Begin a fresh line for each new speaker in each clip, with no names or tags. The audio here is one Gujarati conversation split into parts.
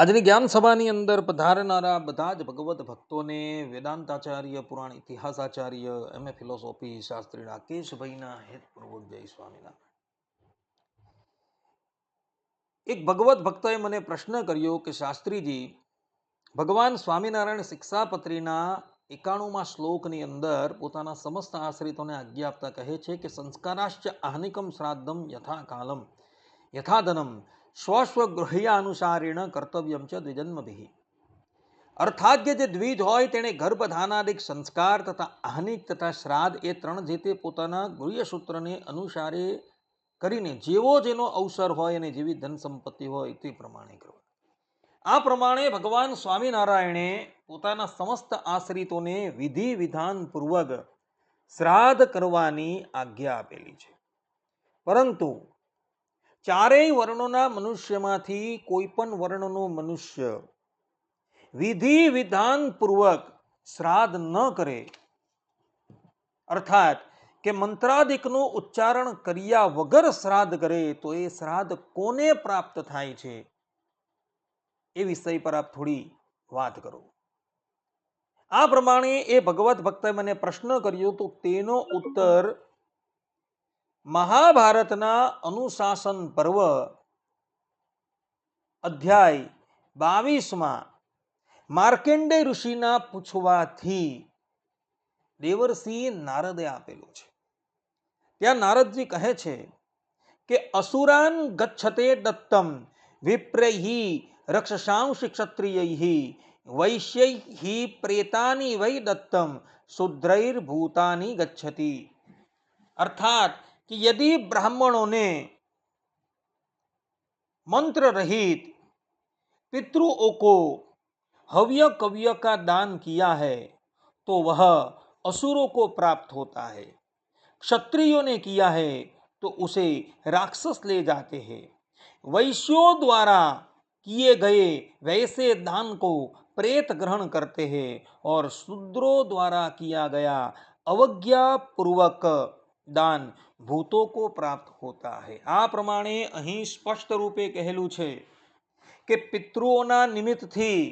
આજની જ્ઞાન સભાની અંદર પધારનારા બધા જ ભગવત ભક્તોને વેદાંતાચાર્ય, પુરાણ ઇતિહાસાચાર્ય એમ એ ફિલોસોફી શાસ્ત્રી રાકેશભાઈના હેતપૂર્વક જય સ્વામિનારાયણ. એક ભગવત ભક્તએ મને પ્રશ્ન કર્યો કે શાસ્ત્રીજી, ભગવાન સ્વામિનારાયણ શિક્ષાપત્રીના એકાણુંમાં શ્લોકની અંદર પોતાના સમસ્ત આશ્રિતોને આજ્ઞા આપતા કહે છે કે સંસ્કારાશ્ચ આહનિકમ શ્રાદ્ધમ યથા કાલમ યથાધનમ સ્વસ્વગૃહ્યાનુસારેણ કર્તવ્યમ છે દ્વિજન્મભિ. અર્થાત કે જે દ્વિજ હોય તેણે ગર્ભધાનાદિક સંસ્કાર તથા આહનિક તથા શ્રાદ્ધ એ ત્રણ જે તે પોતાના ગૃહ્યસૂત્રને અનુસારે કરીને જેવો જેનો અવસર હોય અને જેવી ધન સંપત્તિ હોય તે પ્રમાણે કરવા. આ પ્રમાણે ભગવાન સ્વામિનારાયણે પોતાના સમસ્ત આશ્રિતોને વિધિ વિધાનપૂર્વક શ્રાદ્ધ કરવાની આજ્ઞા આપેલી છે. પરંતુ ચારેય વર્ણોના મનુષ્યમાંથી કોઈ પણ વર્ણનો મનુષ્ય વિધિ વિધાન પૂર્વક શ્રાદ્ધ ન કરે. અર્થાત કે મંત્રાદિકનું ઉચ્ચારણ કર્યા વગર શ્રાદ્ધ કરે તો એ શ્રાદ્ધ કોને પ્રાપ્ત થાય છે? એ વિષય પર આપ થોડી વાત કરો. આ પ્રમાણે એ ભગવત ભક્તે મને પ્રશ્ન કર્યો તો તેનો ઉત્તર મહાભારતના અનુશાસન પર્વ અધ્યાય બાવીસમાં માર્કેન્ડે ઋષિના પૂછવાથી દેવરસિંહ નારદે આપેલું છે. ત્યાં નારદજી કહે છે કે, અસુરાન ગચ્છતે દત્તમ વિપ્રહી રક્ષસાંશિ ક્ષત્રિય વૈશ્યૈ પ્રેતાની વૈ દત્તમ શુદ્રૈર્ભૂતાની ગચ્છતી. અર્થાત कि यदि ब्राह्मणों ने मंत्र रहित पितरों को हव्य कव्य का दान किया है तो वह असुरों को प्राप्त होता है। क्षत्रियों ने किया है तो उसे राक्षस ले जाते हैं। वैश्यों द्वारा किए गए वैसे दान को प्रेत ग्रहण करते हैं और शूद्रों द्वारा किया गया अवज्ञा पूर्वक દાન ભૂતો કો પ્રાપ્ત હોતા હૈ. આ પ્રમાણે અહીં સ્પષ્ટ રૂપે કહેલું છે કે પિતૃઓના નિમિત્તથી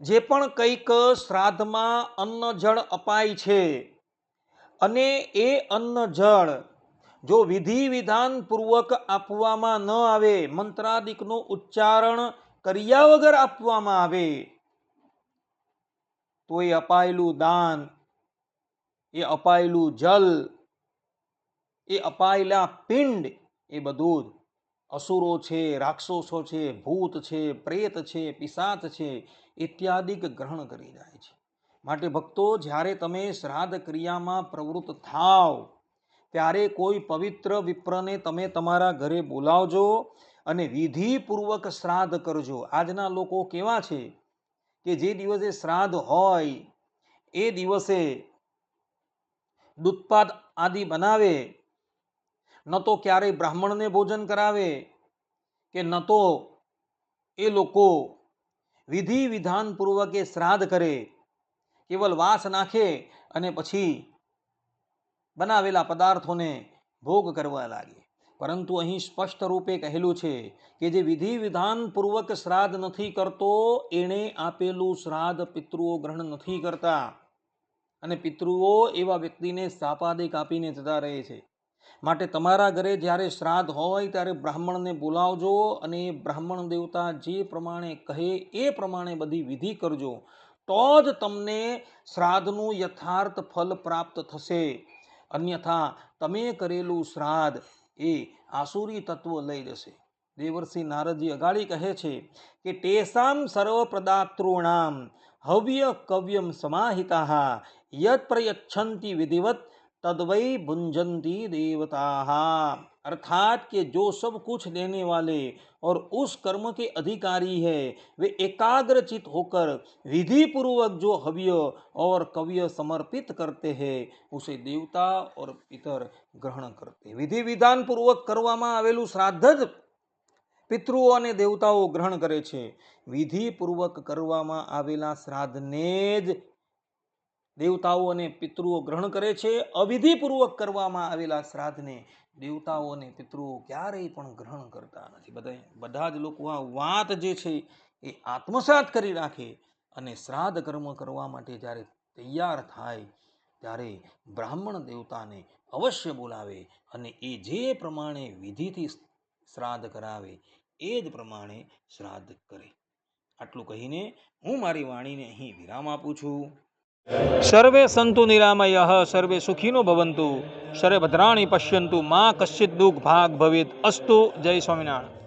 જે પણ કંઈક શ્રાદ્ધમાં અન્ન જળ અપાય છે અને એ અન્ન જળ જો વિધિ વિધાન પૂર્વક આપવામાં ન આવે, મંત્રાદિકનું ઉચ્ચારણ કર્યા વગર આપવામાં આવે, તો એ અપાયેલું દાન એ અપાયેલું જલ, એ અપાયેલા પિંડ, એ બધું જ. અસુરો છે, રાક્ષસો છે, ભૂત છે, પ્રેત છે પિશાચ છે, ઇત્યાદિક ગ્રહણ કરી જાય છે. માટે ભક્તો, જ્યારે તમે શ્રાદ્ધ ક્રિયામાં પ્રવૃત્ત થાવ, ત્યારે કોઈ પવિત્ર વિપ્રને તમે તમારા ઘરે બોલાવજો અને વિધિપૂર્વક શ્રાદ્ધ કરજો. આજના લોકો કેવા છે કે જે દિવસે શ્રાદ્ધ હોય, એ દિવસે દૂધપાત આદિ બનાવે, ન તો ક્યારેય બ્રાહ્મણને ભોજન કરાવે, કે ન તો એ લોકો વિધિ વિધાનપૂર્વક શ્રાદ્ધ કરે, કેવલ વાસ નાખે અને પછી બનાવેલા પદાર્થોને ભોગ કરવા લાગે. પરંતુ અહીં સ્પષ્ટ રૂપે કહેલું છે કે જે વિધિ વિધાનપૂર્વક શ્રાદ્ધ નથી કરતો, એણે આપેલું શ્રાદ્ધ પિતૃઓ ગ્રહણ નથી કરતા. અને પિતૃઓ એવા વ્યક્તિને શાપાદિક આપીને જતા રહે છે. માટે તમારા ઘરે જ્યારે શ્રાદ્ધ હોય ત્યારે બ્રાહ્મણને બોલાવજો અને એ બ્રાહ્મણ દેવતા જે પ્રમાણે કહે એ પ્રમાણે બધી વિધિ કરજો. તો જ તમને શ્રાદ્ધનું યથાર્થ ફલ પ્રાપ્ત થશે. અન્યથા તમે કરેલું શ્રાદ્ધ એ આસુરી તત્વ લઈ જશે. દેવર્ષિ નારદજી અગાડી કહે છે કે તેસામ સર્વ પ્રદાતૃણામ હવ્ય કવ્યમ સમાહિતા યત પ્રયચ્છંતિ વિધિવત तद्वै भुंजंती देवता अर्थात कि जो सब कुछ देने वाले और उस कर्म के अधिकारी है वे एकाग्रचित होकर विधि पूर्वक जो हव्य और कव्य समर्पित करते हैं उसे देवता और पितर ગ્રહણ કરતે વિધિ વિધાન પૂર્વક કરવામાં આવેલું શ્રાદ્ધ જ પિતૃઓ અને દેવતાઓ ગ્રહણ કરે છે. વિધિપૂર્વક કરવામાં આવેલા શ્રાદ્ધને જ દેવતાઓ અને પિતૃઓ ગ્રહણ કરે છે. અવિધિપૂર્વક કરવામાં આવેલા શ્રાદ્ધને દેવતાઓ અને પિતૃઓ ક્યારેય પણ ગ્રહણ કરતા નથી. બધા બધા જ લોકો આ વાત જે છે એ આત્મસાત કરી રાખે અને શ્રાદ્ધ કર્મ કરવા માટે જ્યારે તૈયાર થાય ત્યારે બ્રાહ્મણ દેવતાને અવશ્ય બોલાવે અને એ જે પ્રમાણે વિધિથી શ્રાદ્ધ કરાવે, એ જ પ્રમાણે શ્રાદ્ધ કરે. આટલું કહીને હું મારી વાણીને અહીં વિરામ આપું છું. સર્વે સંતુ નિરામય, સર્વે સુખીનો ભવંતુ, સર્વે ભદ્રાણી પશ્યંતુ, મા કશ્ચિત દુઃખ ભાગ ભવેત અસ્તુ. જય સ્વામિનારાયણ.